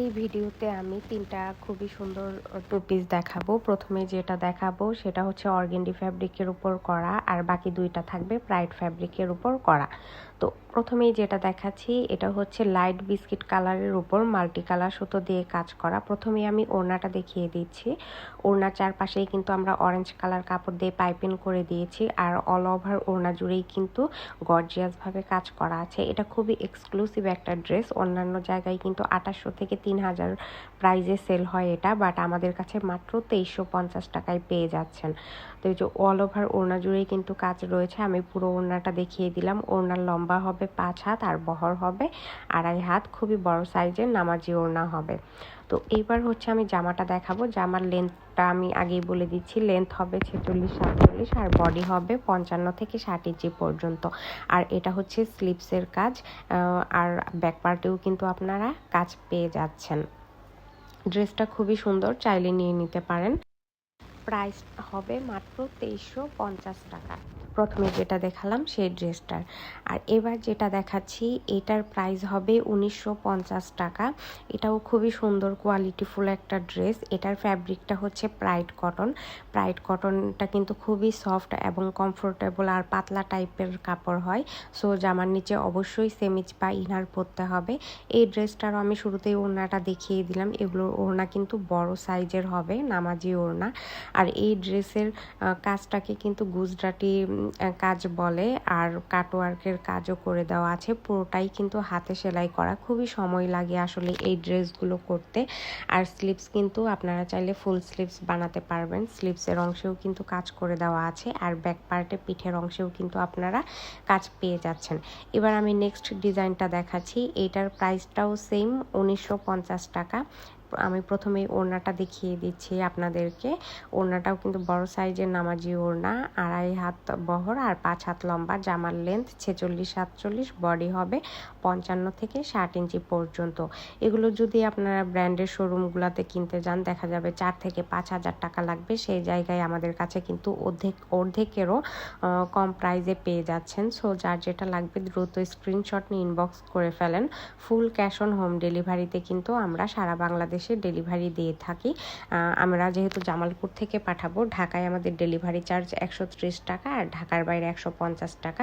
এই ভিডিওতে আমি তিনটা খুবই সুন্দর টু পিস দেখাবো। প্রথমে যেটা দেখাবো সেটা হচ্ছে অর্গেন্ডি ফ্যাব্রিকের উপর করা, আর বাকি দুইটা থাকবে প্রাইড ফ্যাব্রিকের উপর করা। তো প্রথমেই যেটা দেখাচ্ছি, এটা হচ্ছে লাইট বিস্কিট কালারের উপর মাল্টি কালার সুতো দিয়ে কাজ করা। প্রথমে আমি ওড়নাটা দেখিয়ে দিচ্ছি। ওড়নার চারপাশেই কিন্তু আমরা অরেঞ্জ কালার কাপড় দিয়ে পাইপিং করে দিয়েছি আর অল ওভার ওড়না জুড়েই কিন্তু গর্জিয়াসভাবে কাজ করা আছে। এটা খুবই এক্সক্লুসিভ একটা ড্রেস অন্যান্য জায়গায় কিন্তু আঠাশশো থেকে তিন হাজার প্রাইজে সেল হয় এটা বাট আমাদের কাছে মাত্র তেইশশো পঞ্চাশ টাকায় পেয়ে যাচ্ছেন। তো এই যে অল ওভার ওড়না জুড়েই কিন্তু কাজ রয়েছে। আমি পুরো ওড়নাটা দেখিয়ে দিলাম। ওড়নার লম্বা হবে পাঁচ হাত আর বহর হবে, আড়াই হাত, খুবই বড় সাইজের নামাজি ওড়না হবে। তো এইবার হচ্ছে আমি জামাটা দেখাবো। জামার লেন্থটা আমি আগেই বলে দিচ্ছি। লেন্থ হবে ছেচল্লিশ, সাতচল্লিশ আর বডি হবে পঞ্চান্ন থেকে ষাট ইঞ্চি পর্যন্ত। আর এটা হচ্ছে স্লিপসের কাজ। আর ব্যাক পার্টেও কিন্তু আপনারা কাজ পেয়ে যাচ্ছেন। ড্রেসটা খুবই সুন্দর, চাইলে নিয়ে নিতে পারেন। প্রাইস হবে মাত্র তেইশশো পঞ্চাশ টাকা। প্রথমে যেটা দেখালাম সেই ড্রেসটার। আর এবার যেটা দেখাচ্ছি, এটার প্রাইস হবে উনিশশো পঞ্চাশ টাকা। এটাও খুবই সুন্দর কোয়ালিটিফুল একটা ড্রেস এটার ফ্যাব্রিকটা হচ্ছে প্রাইড কটন প্রাইড কটনটা কিন্তু খুবই সফট এবং কমফোর্টেবল আর পাতলা টাইপের কাপড় হয়। সো জামার নিচে অবশ্যই সেমিজ বা ইনার পরতে হবে। এই ড্রেসটারও আমি শুরুতেই ওড়নাটা দেখিয়ে দিলাম। এগুলোর ওড়না কিন্তু বড় সাইজের হবে, নামাজি ওড়না। আর এই ড্রেসের কাজটাকে কিন্তু গুজরাটি কাজ বলে আর কাটওয়ার্কের কাজও করে দেওয়া আছে। পুরোটাই কিন্তু হাতে সেলাই করা। খুবই সময় লাগে আসলে এই ড্রেসগুলো করতে। আর স্লিপস কিন্তু আপনারা চাইলে ফুল স্লিপস বানাতে পারবেন। স্লিপসের অংশেও কিন্তু কাজ করে দেওয়া আছে আর ব্যাক পার্টে পিঠের অংশেও কিন্তু আপনারা কাজ পেয়ে যাচ্ছেন। এবার আমি নেক্সট ডিজাইনটা দেখাচ্ছি। এইটার প্রাইসটাও সেম উনিশশো পঞ্চাশ টাকা। আমি প্রথমে ওড়নাটা দেখিয়ে দিচ্ছি আপনাদেরকে। ওড়নাটাও কিন্তু বড় সাইজের নামাজি ওড়না, আড়াই হাত বহর আর পাঁচ হাত লম্বা, জামার লেন্থ ছেচল্লিশ, সাতচল্লিশ বডি হবে পঞ্চান্ন থেকে ষাট ইঞ্চি পর্যন্ত। এগুলো যদি আপনারা ব্র্যান্ডের শোরুমগুলোতে কিনতে যান, দেখা যাবে চার থেকে পাঁচ হাজার টাকা লাগবে। সেই জায়গায় আমাদের কাছে কিন্তু অর্ধেক, অর্ধেকেরও কম প্রাইজে পেয়ে যাচ্ছেন। সো যার যেটা লাগবে দ্রুত স্ক্রিনশট নিয়ে ইনবক্স করে ফেলেন। ফুল ক্যাশ অন হোম ডেলিভারিতে কিন্তু আমরা সারা বাংলাদেশ বাংলাদেশে ডেলিভারি দিয়ে থাকি। আমরা যেহেতু জামালপুর থেকে পাঠাবো, ঢাকায় আমাদের ডেলিভারি চার্জ একশো ত্রিশ টাকা আর ঢাকার বাইরে একশো পঞ্চাশ টাকা।